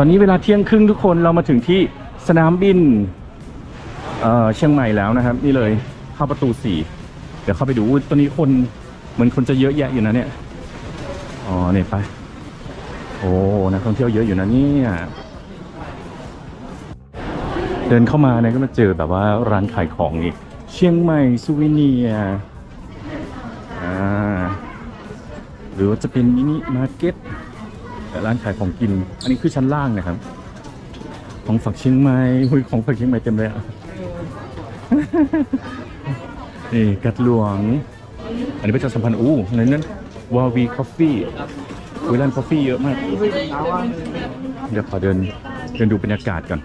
ตอนนี้เวลาเที่ยงครึ่งทุกคนเรามาถึงที่สนามบินเอ่อเชียงใหม่แล้วนะครับ นี่เลยเข้าประตูสี่เดี๋ยวเข้าไปดูอุ๊ยตอนนี้คนเหมือนคนจะเยอะแยะอยู่นะเนี่ยอ๋อเนี่ยไป โอ้นักท่องเที่ยวเยอะอยู่นะเนี่ยเดินเข้ามาเนี่ยก็มาเจอแบบว่าร้านขายของนี่เชียงใหม่ซูวิเนียร์อ่าหรือว่าจะเป็นมินิมาร์เก็ต ร้านขายของกิน อันนี้คือชั้นล่างนะครับ ของฝักเชียงใหม่หุยของฝักเชียงใหม่เต็มเลยอะนี่กัดหลวง อันนี้เป็นจัดสัมพันธ์อู้อะไรนั่นวาวีคอฟฟี่วิลันคอฟฟี่เยอะมาก เดี๋ยวขอเดินเดินดูบรรยากาศก่อน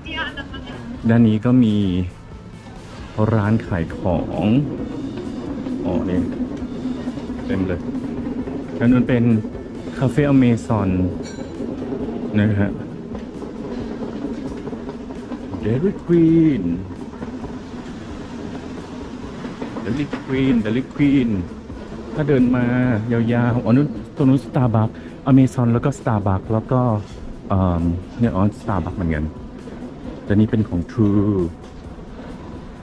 ด้านนี้ก็มีร้านขายของอ๋อนี่เต็มเลยด้านนู้นเป็นคาเฟ่อเมซอน นะฮะเดลิควีนเดลิควีนเดลิควีนถ้าเดินมายาวๆอ๋อนู้นตรงนู้นสตาร์บัคอเมซอนแล้วก็สตาร์บัคแล้วก็เนี่ยอ๋อสตาร์บัคเหมือนกัน แต่นี้เป็นของ True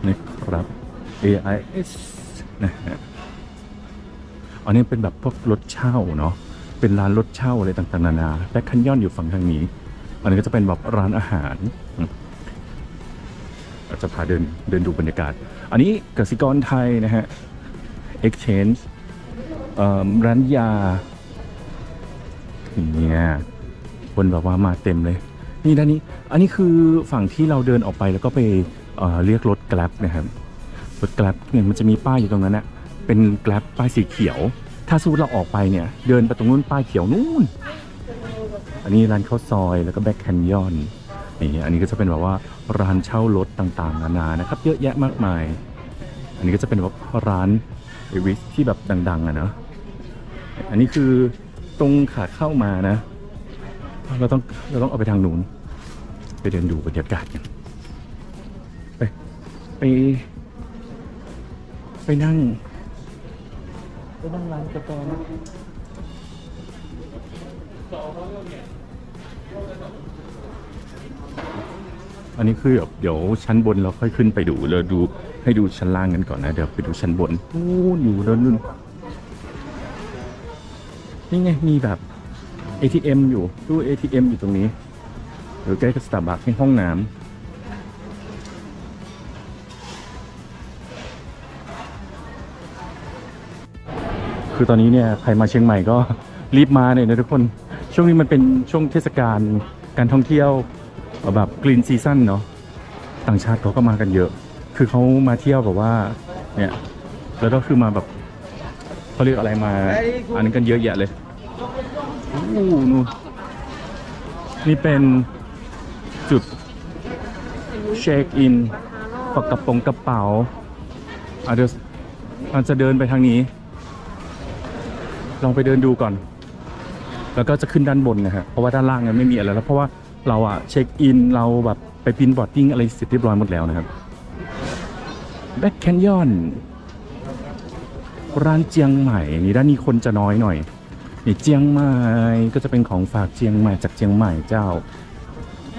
นะครับ AIS นะฮะอันนี้เป็นแบบพวกรถเช่าเนาะ เป็นร้านรถเช่าอะไรต่างๆนานาแบ็คคันยอนอยู่ฝั่งทางนี้ อันนี้ก็จะเป็นแบบร้านอาหารอืมเราจะพาเดินเดินดูบรรยากาศ อันนี้กสิกรไทยนะฮะ Exchange ร้านยาเนี่ยคนแบบว่ามาเต็มเลย นี่ด้านนี้ อันนี้คือฝั่งที่เราเดินออกไปแล้วก็ไปเเรียกรถแกลบนะครับรถแกลบเนี่ยมันจะมีป้ายอยู่ตรงนั้นนะเป็นแกลบป้ายสีเขียว ถ้าสมมติเราออกไปเนี่ย เดินไปตรงนู้นป้ายเขียวนู่น อันนี้ร้านข้าวซอยแล้วก็แบ็คแคนยอนนี่อันนี้ก็จะเป็นแบบว่าร้านเช่ารถต่างๆ นานานะครับ เยอะแยะมากมาย อันนี้ก็จะเป็นแบบร้านเอวิสที่แบบดัง ๆอะเนาะอันนี้คือตรงขาเข้ามานะ เราต้องเราต้องเอาไปทางนู้นไปเดินดูบรรยากาศกันไปไป ไปนั่ง ไปนั่งร้านกาแฟนะอันนี้คือแบบเดี๋ยวชั้นบนเราค่อยขึ้นไปดูเราดูให้ดูชั้นล่างกันก่อนนะ เดี๋ยวไปดูชั้นบนนู่นอยู่ด้านนู้นนี่ไงมีแบบ ATM อยู่ตู้ ATM อยู่ตรงนี้หรือใกล้กับสตาร์บัคในห้องน้ำ คือตอนนี้เนี่ยใครมาเชียงใหม่ก็รีบมาเลยนะทุกคน ช่วงนี้มันเป็นช่วงเทศกาลการท่องเที่ยวแบบกรีนซีซั่นเนาะต่างชาติเขาก็มากันเยอะ คือเขามาเที่ยวแบบว่าเนี่ยแล้วก็คือมาแบบเขาเรียกอะไรมาอันนี้กันเยอะแยะเลยอู้นู่นนี่เป็นจุดเช็คอินฝากกระปงกระเป๋าอะเดี๋ยวมันจะเดินไปทางนี้ ลองไปเดินดูก่อน แล้วก็จะขึ้นด้านบนนะฮะเพราะว่าด้านล่างเนี่ยไม่มีอะไรแล้ว เพราะว่าเราอะเช็คอินเราแบบไปปินบอร์ดดิ้งอะไรเสร็จเรียบร้อยหมดแล้วนะครับแบ็คแคนยอนร้านเจียงใหม่นี่ด้านนี้คนจะน้อยหน่อยนี่เจียงใหม่ก็จะเป็นของฝากเจียงใหม่จากเจียงใหม่เจ้า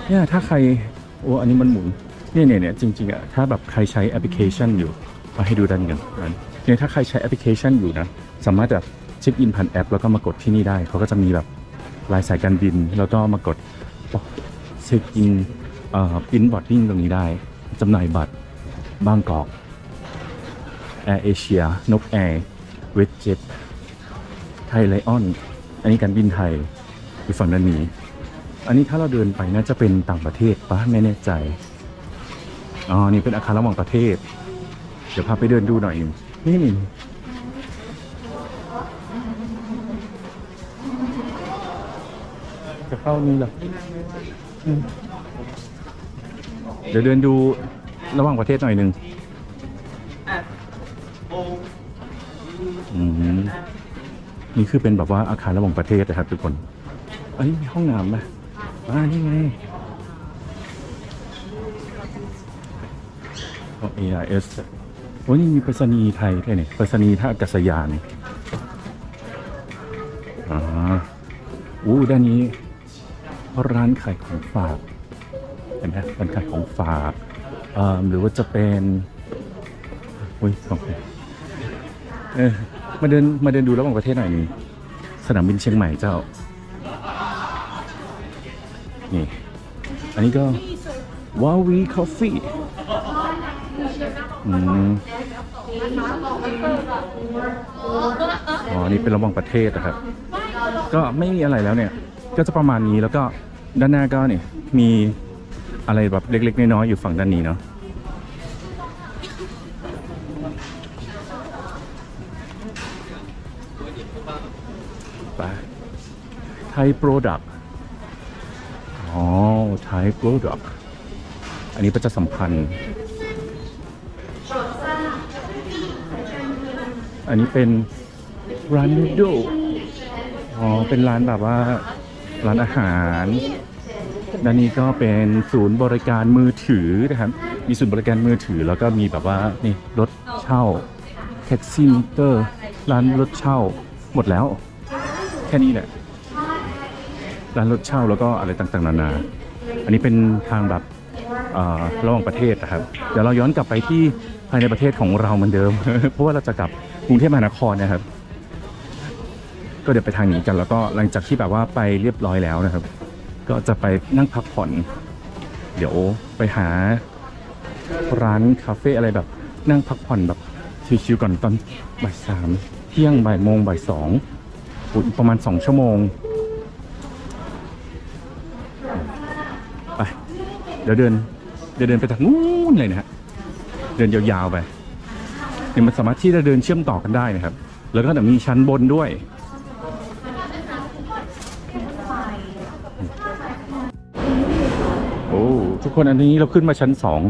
เนี่ยถ้าใครโอ้อันนี้มันหมุนเนี่ยเนี่ยเนี่ยจริงๆอะถ้าแบบใครใช้แอปพลิเคชันอยู่มาให้ดูดันกันเนี่ยถ้าใครใช้แอปพลิเคชันอยู่นะ สามารถแบบ เช็คอินผ่านแอป แล้วก็มากดที่นี่ได้ เขาก็จะมีแบบรายสายการบิน แล้วก็มากดเช็คอินอ่อปินบอร์ดดิ้งตรงนี้ได้จำหน่ายบัตรบางกอกแอร์เอเชียนกแอร์เวทเจ็ตไทยไลออน อันนี้การบินไทยอยู่ฝั่งด้านนี้ อันนี้ถ้าเราเดินไปน่าจะเป็นต่างประเทศปะไม่แน่ใจ อ๋อ นี่เป็นอาคารระหว่างประเทศ เดี๋ยวพาไปเดินดูหน่อยนึ่นี่ จะเข้านี่เหรออืมเดี๋ยวเดินดูระหว่างประเทศหน่อยหนึ่งอืมนี่คือเป็นแบบว่าอาคารระหว่างประเทศนะครับทุกคนอันนี้มีห้องน้ำไหมอ่านี่ไงของ AIS โอ้ยนี่มีไปรษณีย์ไทยด้วยเนี่ยไปรษณีย์ท่าอากาศยาน อ่าอู้ด้านนี้ ร้านขายของฝากเห็นไหมร้านขายของฝากหรือว่าจะเป็นอุ้ยโอเคเออมาเดินมาเดินดูระหว่างประเทศหน่อยนึงสนามบินเชียงใหม่เจ้า นี่ อันนี้ก็วาวีคอฟฟี่อืมอ๋อ นี่เป็นระหว่างประเทศนะครับ ก็ไม่มีอะไรแล้วเนี่ย ก็จะประมาณนี้แล้วก็ด้านหน้าก็เนี่ยมีอะไรแบบเล็ก ๆ น้อยๆอยู่ฝั่งด้านนี้เนาะไปไทยโปรดักต์อ๋อไทยโปรดักต์อันนี้ประชาสัมพันธ์ อันนี้เป็นร้านนูโดอ๋อ เป็นร้านแบบว่า ร้านอาหารด้านนี้ก็เป็นศูนย์บริการมือถือนะครับ มีศูนย์บริการมือถือแล้วก็มีแบบว่านี่รถเช่าแท็กซี่มิเตอร์ ร้านรถเช่าหมดแล้ว แค่นี้แหละ ร้านรถเช่าแล้วก็อะไรต่างๆ นานา อันนี้เป็นทางแบบระหว่างประเทศนะครับ เดี๋ยวเราย้อนกลับไปที่ภายในประเทศของเราเหมือนเดิม เพราะว่าเราจะกลับกรุงเทพมหานครนะครับ ก็เดี๋ยวไปทางนี้กันแล้วก็หลังจากที่แบบว่าไปเรียบร้อยแล้วนะครับ ก็จะไปนั่งพักผ่อน เดี๋ยวไปหาร้านคาเฟ่อะไรแบบนั่งพักผ่อนแบบชิวๆก่อนตอนบ่ายสามเที่ยงบ่ายโมงบ่ายสองประมาณสองชั่วโมงไปเดี๋ยวเดินเดี๋ยวเดินไปทางนู้นเลยนะฮะเดินยาวๆไปเนี่ยมันสามารถที่จะเดินเชื่อมต่อกันได้นะครับ แล้วก็เดี๋ยวมีชั้นบนด้วย กคนอันนี้เราขึ้นมาชั้นสอง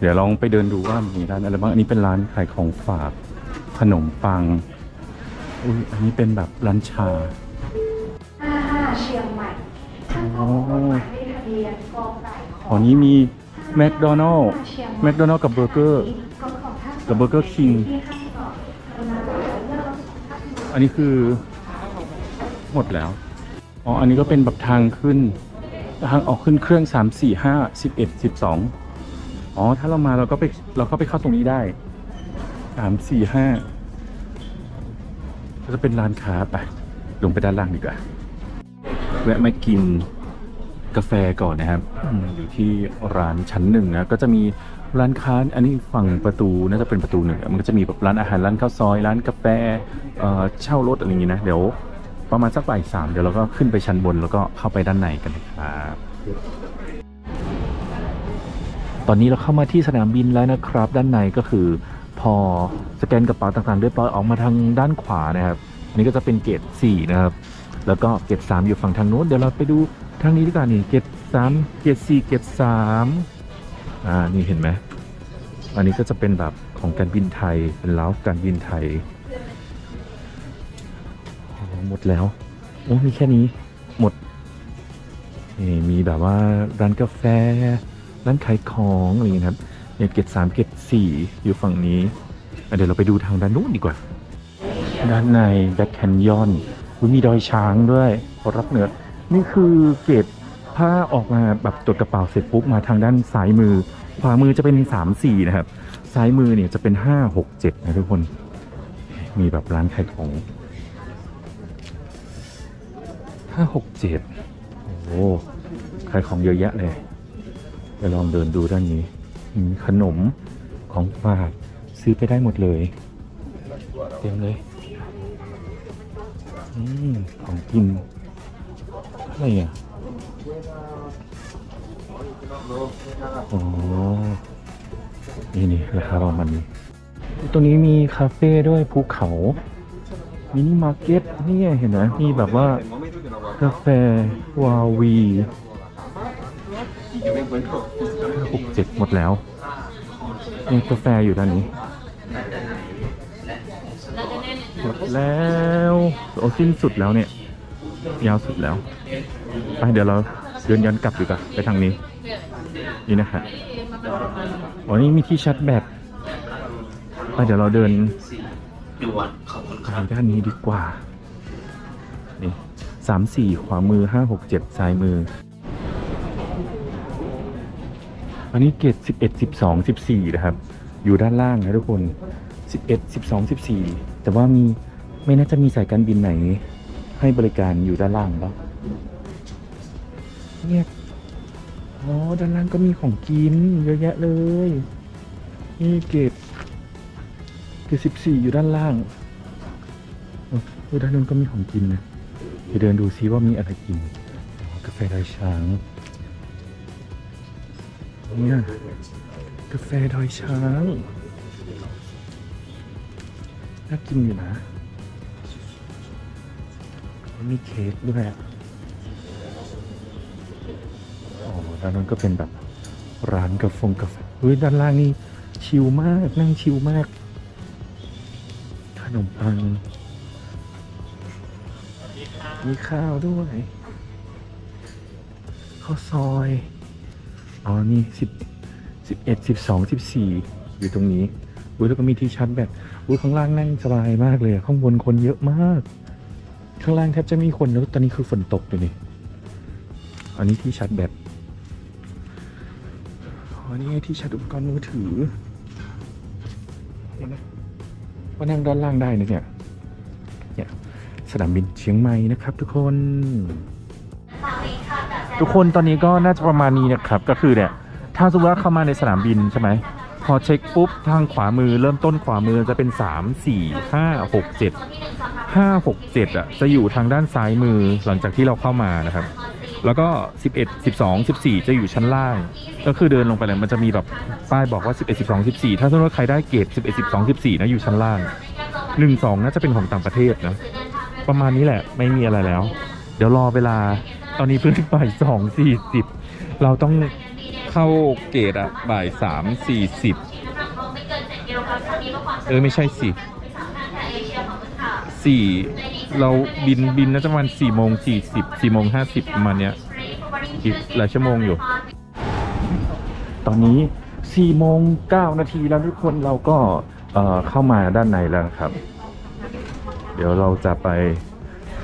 เดี๋ยวลองไปเดินดูว่ามีร้านอะไรบ้างอันนี้เป็นร้านขายของฝากขนมปังอุ้ยอันนี้เป็นแบบร้านชา55เชียงใหม่ท่านต้องขอหมายเลขทะเบียนกอไก่ขอ๋อนี้มีแมคโดนัลล์เชียงใหแมคโดนัลล์กับเบอร์เกอร์ก็ขอท่านกับเบอร์เกอร์คิงที่ข้างต่อเวลาเราเลือกท่านอันนี้คือหมดแล้ว อ๋อ อันนี้ก็เป็นแบบทางขึ้น ทางออกขึ้นเครื่องสามสี่ห้าสิบเอ็ดสิบสองอ๋อ ถ้าเรามาเราก็ไปเราก็ไปเข้าตรงนี้ได้สามสี่ห้าก็จะเป็นร้านค้าไปลงไปด้านล่างดีกว่า แวะมากินกาแฟก่อนนะครับออยู่ที่ร้านชั้นหนึ่งนะ ก็จะมีร้านค้า อันนี้ฝั่งประตูน่าจะเป็นประตูหนึ่ง มันก็จะมีแบบร้านอาหาร ร้านข้าวซอย ร้านกาแฟเออเช่ารถอะไรอย่างงี้นะ เดี๋ยว ประมาณสักบ่ายสามเดี๋ยวเราก็ขึ้นไปชั้นบนแล้วก็เข้าไปด้านในกันนะครับตอนนี้เราเข้ามาที่สนามบินแล้วนะครับ ด้านในก็คือ พอสแกนกระเป๋าต่างๆเรียบร้อยออกมาทางด้านขวานะครับนนี้ก็จะเป็นเกต4นะครับแล้วก็เกต3อยู่ฝั่งทางโน้นเดี๋ยวเราไปดูทางนี้ดีกว่านี่เกต3เกต4เกต3อ่านี่เห็นไหมอันนี้ก็จะเป็นแบบของการบินไทยเป็นเล้าการบินไทย หมดแล้วโอ้มีแค่นี้หมดนี่มีแบบว่าร้านกาแฟ ร้านขายของอะไรอย่างเงี้ครับเนี่ยเกตสามเกตสี่อยู่ฝั่งนี้เดี๋ยวเราไปดูทางด้านนู้นดีกว่า ด้านในแบ็คแคนยอนมีดอยช้างด้วยรักเหนือ นี่คือเกตถ้าออกมาแบบตรวจกระเป๋าเสร็จปุ๊บมาทางด้านซ้ายมือ ขวามือจะเป็นสามสี่นะครับ ซ้ายมือเนี่ยจะเป็นห้าหกเจ็ดนะทุกคน มีแบบร้านขายของ ห้าหกเจ็ดโอ้ขายของเยอะแยะเลยไปลองเดินดูด้านนี้ ขนมของฝากซื้อไปได้หมดเลย เต็มเลยอืมของกินอะไรอะโอ้นี่นี่ราคาประมาณนี้ตรงนี้มีคาเฟ่ด้วยภูเขามินิมาร์เก็ตนี่เห็นไหมมีแบบว่า กาแฟวาวีหกเจ็ดหมดแล้วมีกาแฟอยู่ด้านนี้หมดแล้วโอ้สิ้นสุดแล้วเนี่ย ยาวสุดแล้ว ไปเดี๋ยวเราเดินย้อนกลับดีกว่าไปทางนี้ นี่นะฮะอ๋อนี่มีที่ชาร์จแบตไปเดี๋ยวเราเดินด่วนขอบคุณคทารับงด้านนี้ดีกว่า นี่ สามสี่ขวามือห้าหกเจ็ดซ้ายมือ อันนี้เกรดสิบเอ็ดสิบสองสิบสี่นะครับ อยู่ด้านล่างนะทุกคนสิบเอ็ดสิบสองสิบสี่แต่ว่ามีไม่น่าจะมีสายการบินไหน ให้บริการอยู่ด้านล่างแล้วเนี่ยอ๋อ ด้านล่างก็มีของกินเยอะแยะเลย นี่เกรดเกรดสิบสี่อยู่ด้านล่างเออเออด้านนู้นก็มีของกินนะ ไปเดินดูซิว่ามีอะไรกิน กาแฟดอยช้างเนี่ยกาแฟดอยช้างน่ากินอยู่นะมีเค้กด้วยอ๋อด้านนั้นก็เป็นแบบร้านกาแฟกาแฟเฮ้ยด้านล่างนี่ชิลมากนั่งชิลมากขนมปัง มีข้าวด้วยข้าวซอย อ๋อ นี่สิบสิบเอ็ดสิบสองสิบสี่อยู่ตรงนี้อุ้ยแล้วก็มีที่ชาร์จแบตอุ้ยข้างล่างนั่งสบายมากเลยข้างบนคนเยอะมาก ข้างล่างแทบจะไมมีคนแล้วตอนนี้คือฝนตกอยู่นี่อันนี้ที่ชาร์จแบตอ๋อนี่ไงที่ชาร์จอุปกรณ์มือถือเห็นไหมว่านั่งด้านล่างได้นะเนี่ย สนามบินเชียงใหม่นะครับ ทุกคน ทุกคนตอนนี้ก็น่าจะประมาณนี้นะครับก็คือเนี่ยถ้าสมมติว่าเข้ามาในสนามบินใช่ไหมพอเช็คปุ๊บทางขวามือเริ่มต้นขวามือจะเป็น 3 4 5 6 7 5 6 7อะจะอยู่ทางด้านซ้ายมือหลังจากที่เราเข้ามานะครับ แล้วก็ 11 12 14 จะอยู่ชั้นล่าง ก็คือเดินลงไปเลยมันจะมีแบบป้ายบอกว่า 11 12 14 ถ้าสมมติว่าใครได้เกรด11 12 14นะอยู่ชั้นล่าง 1 2น่าจะเป็นของต่างประเทศนะ ประมาณนี้แหละ ไม่มีอะไรแล้ว เดี๋ยวรอเวลาตอนนี้เพิ่งบ่ายสองสี่สิบเราต้องเข้าเกตอะบ่ายสามสี่สิบเออไม่ใช่สิสี่เราบินบินน่าจะประมาณสี่โมงสี่สิบสี่โมงห้าสิบประมาณเนี้ยอีกหลายชั่วโมงอยู่ ตอนนี้สี่โมงเก้านาทีแล้วทุกคนเราก็เอ่อเข้ามาด้านในแล้วครับ ดี๋ยวเราจะไป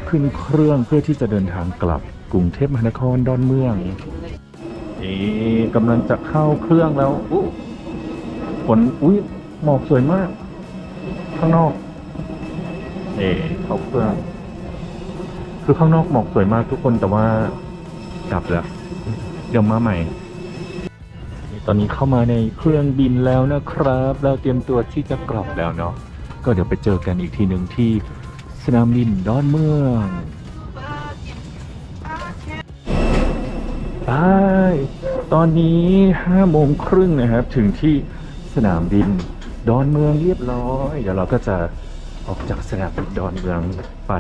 ขึ้นเครื่องเพื่อที่จะเดินทางกลับกรุงเทพมหานครดอนเมืองนี่กำลังจะเข้าเครื่องแล้วฝนอุ้ยหมอกสวยมาก ข้างนอกนี่เข้าเครื่อง คือข้างนอกหมอกสวยมากทุกคนแต่ว่ากลับแล้วเดี๋ยวมาใหม่ตอนนี้เข้ามาในเครื่องบินแล้วนะครับ เราเตรียมตัวที่จะกลับแล้วเนาะก็เดี๋ยวไปเจอกันอีกทีหนึ่งที่ สนามบินดอนเมืองไปตอนนี้ห้าโมงครึ่งนะครับ ถึงที่สนามบินดอนเมืองเรียบร้อย เดี๋ยวเราก็จะออกจากสนามบินดอนเมืองไป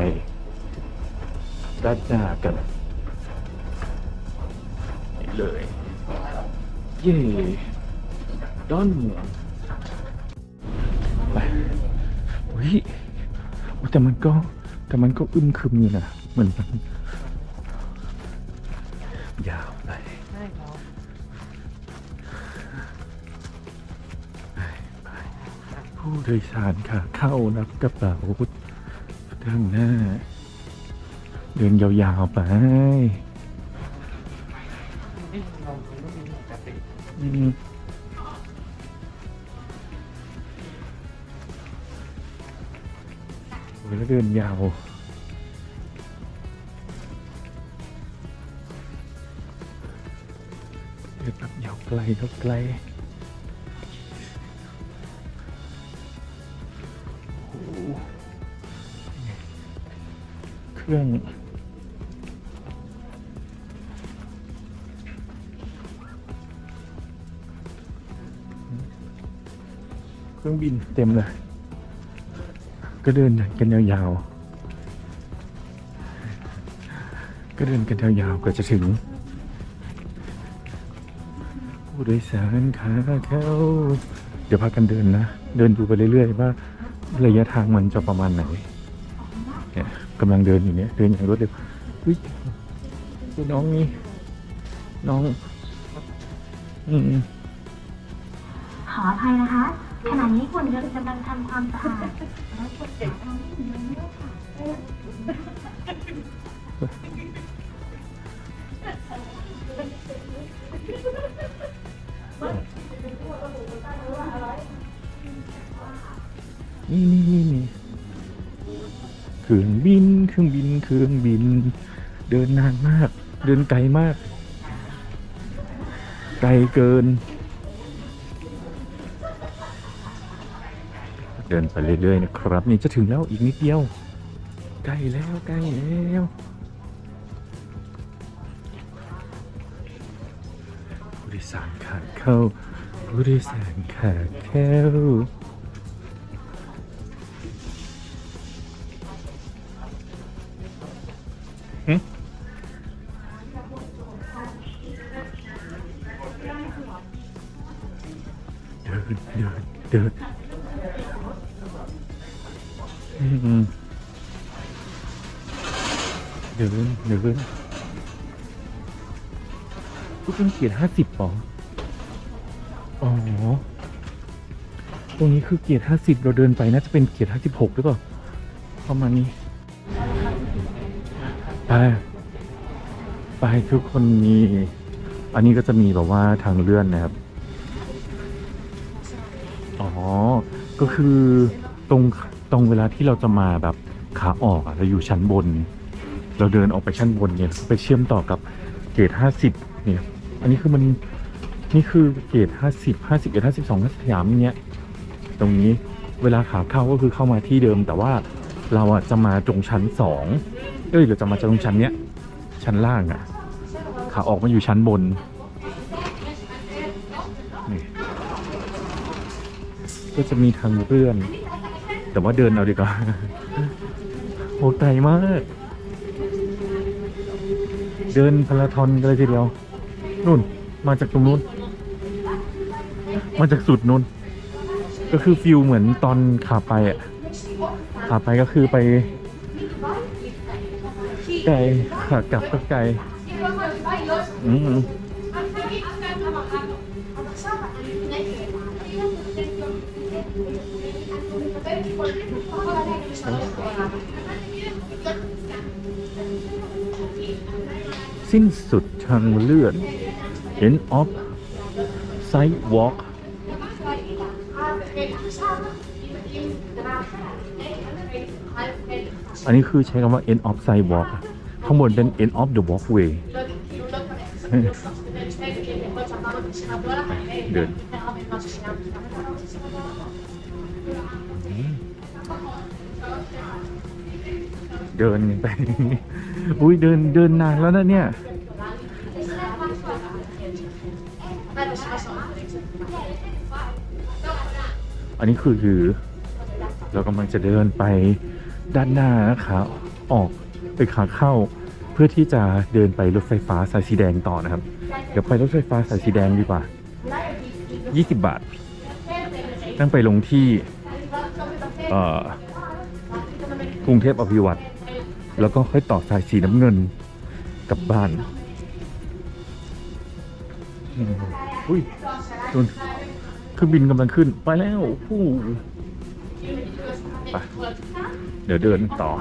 ด้านหน้ากันเลย เย่ดอนเมืองไปเฮ้ยโอ้ แต่มันก็แต่มันก็อึมครึมอยู่นะเหมือนมันยาวไปไปไปผู้โดยสารค่ะ เข้านับกระเป๋าทางหน้า เดินยาวๆไปอืม เดินยาวเดินแบบยาวไกลเท่าไกลเครื่องเครื่องบินเต็มเลย ก็เดินกันยาวๆ ก็เดินกันยาวๆก็จะถึง ผู้โดยสารขาเข้าเดี๋ยวพากันเดินนะ เดินดูไปเรื่อยๆ ว่าระยะทางมันจะประมาณไหนเนี่ยกำลังเดินอยู่เนี่ยเดินอย่างรวดเร็วอุ้ยดูน้องนี่น้อง อืมขออภัยนะคะ ขณะนี้คุณกำลังทำความสะอาดแล้วคุนี้ดีด้ค่ะนี่นี่นี่นี่เครื่องบินเครื่องบินเครื่องบิน เดินนานมาก เดินไกลมาก ไกลเกิน เดินไปเรื่อยๆนะครับ นี่จะถึงแล้วอีกนิดเดียว ใกล้แล้วใกล้แล้วผู้โดยสารขาดเข้าผู้โดยสารขาดเข้า กูเป็นเกียรห้าสิบปออ๋อ ตรงนี้คือเกียรห้าสิบเราเดินไปน่าจะเป็นเกียรห้าสิบหกหรือเปล่าประมาณนี้ไปไปทุกคนมี อันนี้ก็จะมีแบบว่าทางเลื่อนนะครับ อ๋อ ก็คือตรงตรงเวลาที่เราจะมาแบบขาออกอะเราอยู่ชั้นบน เราเดินออกไปชั้นบนเนี่ย ไปเชื่อมต่อกับเกตห้าสิบเนี่ย อันนี้คือมันนี่คือเกตห้าสิบห้าสิบเอ็ดห้าสิบสองสยามอย่างเงี้ยตรงนี้เวลาขาเข้าก็คือเข้ามาที่เดิม แต่ว่าเราอะจะมาตรงชั้นสองเอ้ยเราจะมาตรงชั้นเนี้ยชั้นล่างอะขาออกมาอยู่ชั้นบนนี่ก็จะมีทางเลื่อน แต่ว่าเดินเอาดีกว่าโอ้ไกลมาก เดินพาราธอนกันเลยทีเดียว นู่น มาจากตรงนู้น มาจากสุดนู้น ก็คือฟิลเหมือนตอนขาไปอะ ขาไปก็คือไปไกลขากลับก็ไกลอืมสิ้นสุดทางเลื่อน end of sidewalk อันนี้คือใช้คำว่า end of sidewalk ข้างบนเป็น end of the walkway เดินเดินไป อุ้ยเดินเดินนานแล้วนะเนี่ย อันนี้คือคือ เรากำลังจะเดินไปด้านหน้านะคะออกไปขาเข้า เพื่อที่จะเดินไปรถไฟฟ้าสายสีแดงต่อนะครับ เดี๋ยวไปรถไฟฟ้าสายสีแดงดีกว่า 20 บาทตั้งไปลงที่เอ่อกรุงเทพอภิวัตรแล้วก็ค่อยต่อสายสีน้ำเงินกลับบ้านอืมอุ้ยนู่น เครื่องบินกำลังขึ้นไปแล้วผู้ไปเดี๋ยวเดินต่อ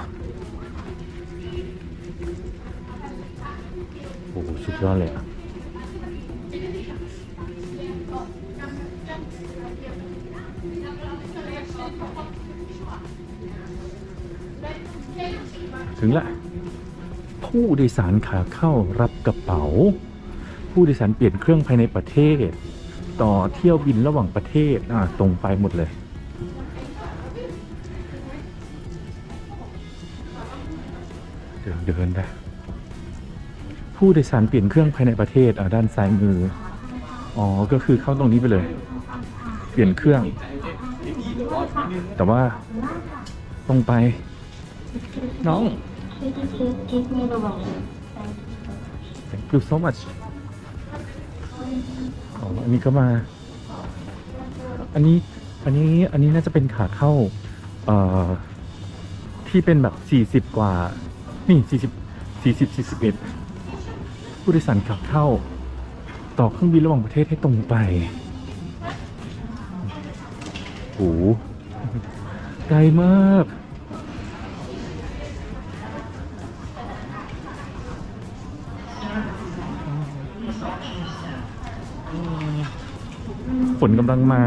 โอ้โหสุดยอดเลยอะถึงละ ผู้โดยสารขาเข้ารับกระเป๋า ผู้โดยสารเปลี่ยนเครื่องภายในประเทศ ต่อเที่ยวบินระหว่างประเทศอ่าตรงไปหมดเลย เดินเดินไปผู้โดยสารเปลี่ยนเครื่องภายในประเทศอ่าด้านซ้ายมือ อ๋อ ก็คือเข้าตรงนี้ไปเลย เปลี่ยนเครื่อง แต่ว่าตรงไป น้อง thank you so much อันนี้ก็มา อันนี้อันนี้อันนี้น่าจะเป็นขาเข้าเอ่อที่เป็นแบบสี่สิบ40 กว่า นี่สี่สิบสี่สิบสี่สิบเอ็ดผู้โดยสารขาเข้า ต่อเครื่องบินระหว่างประเทศให้ตรงไปโหไกลมาก ฝนกำลังมา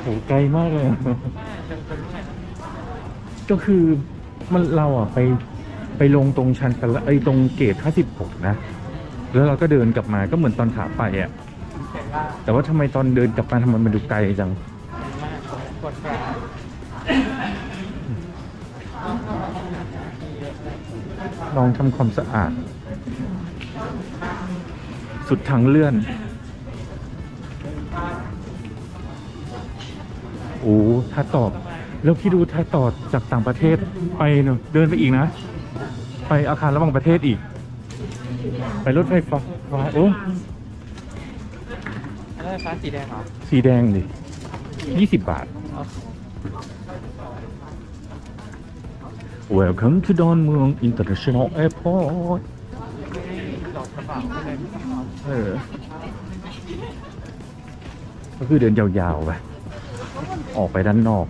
โหไกลมากเลยอะก็คือมันเราอะไปไปลงตรงชันกันไอ้ยตรงเกต56นะ แล้วเราก็เดินกลับมาก็เหมือนตอนขาไปอะ แต่ว่าทำไมตอนเดินกลับมาทำไมมันดูไกลจัง ลองทำความสะอาด สุดทางเลื่อน โอ้ถ้าตอบ แล้วพี่ดูถ้าต่อจากต่างประเทศไปเนอะเดินไปอีกนะ ไปอาคารระหว่างประเทศอีก ไปรถไฟฟ้าฟ้าโอ้แล้วไฟฟ้าสีแดงเหรอ สีแดงดิยี่สิบบาท Welcome to ดอนเมือง International Airport ดอกกระเป๋าก็เลย เออ ก็คือเดินยาวๆไป ออกไปด้านนอก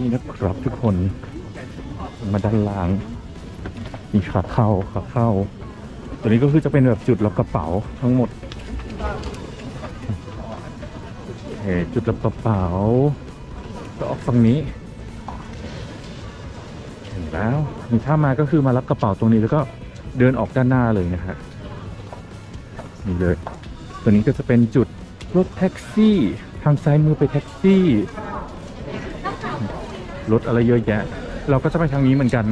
นี่นะครับทุกคน มาด้านล่างมีขาเข้าขาเข้า ตัวนี้ก็คือจะเป็นแบบจุดล็อกระเป๋าทั้งหมดจุดล็อกระเป๋าก็ออกฝั่งนี้ แล้ว นี่ถ้ามาก็คือมารับกระเป๋าตรงนี้แล้วก็เดินออกด้านหน้าเลยนะฮะนี่เลย ตัวนี้ก็จะเป็นจุดรถแท็กซี่ ทางซ้ายมือไปแท็กซี่ รถอะไรเยอะแยะ เราก็จะไปทางนี้เหมือนกัน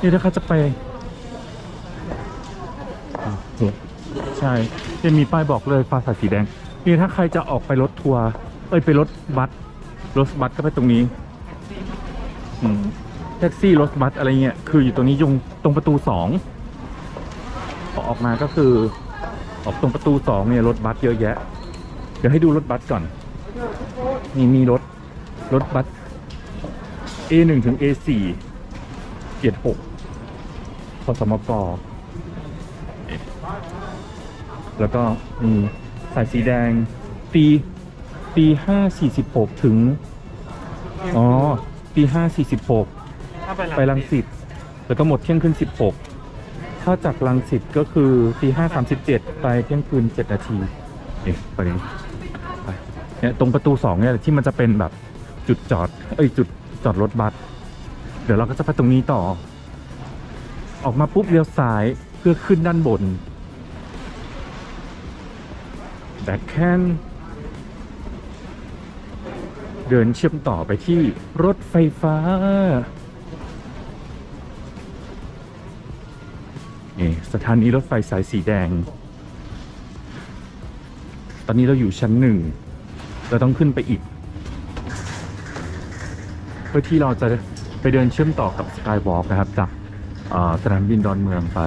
นี่ถ้าเขาจะไปใช่จะมีป้ายบอกเลยฟ้าสายสีแดง นี่ถ้าใครจะออกไปรถทัวร์เอ้ยไปรถบัสรถบัสก็ไปตรงนี้ แท็กซี่รถบัสอะไรเงี้ยคืออยู่ตรงนี้ยงตรงประตูสองพอออกมาก็คือออกตรงประตูสองเนี่ยรถบัสเยอะแยะ เดี๋ยวให้ดูรถบัสก่อนนี่มีรถรถบัส A1 ถึง A4 เกียรติหกพสมกแล้วก็มีสายสีแดงตีตีห้าสี่สิบหกถึง อ๋อ ตีห้าสี่สิบหกถ้าไปไปรังสิตแล้วก็หมดเที่ยงคืนสิบหกถ้าจากรังสิตก็คือตีห้าสามสิบเจ็ดไปเที่ยงคืนเจ็ดนาทีเอ๊ะไปเลยไปเนี่ยตรงประตูสองเนี่ยที่มันจะเป็นแบบจุดจอด เอ้ยจุดจอดรถบัสเดี๋ยวเราก็จะไปตรงนี้ต่อ ออกมาปุ๊บเลี้ยวซ้ายเพื่อขึ้นด้านบนแบกแคน เดินเชื่อมต่อไปที่รถไฟฟ้า นี่สถานีรถไฟสายสีแดง ตอนนี้เราอยู่ชั้นหนึ่ง เราต้องขึ้นไปอีก เพื่อที่เราจะไปเดินเชื่อมต่อกับสกายวอล์กนะครับ จากสนามบินดอนเมืองไป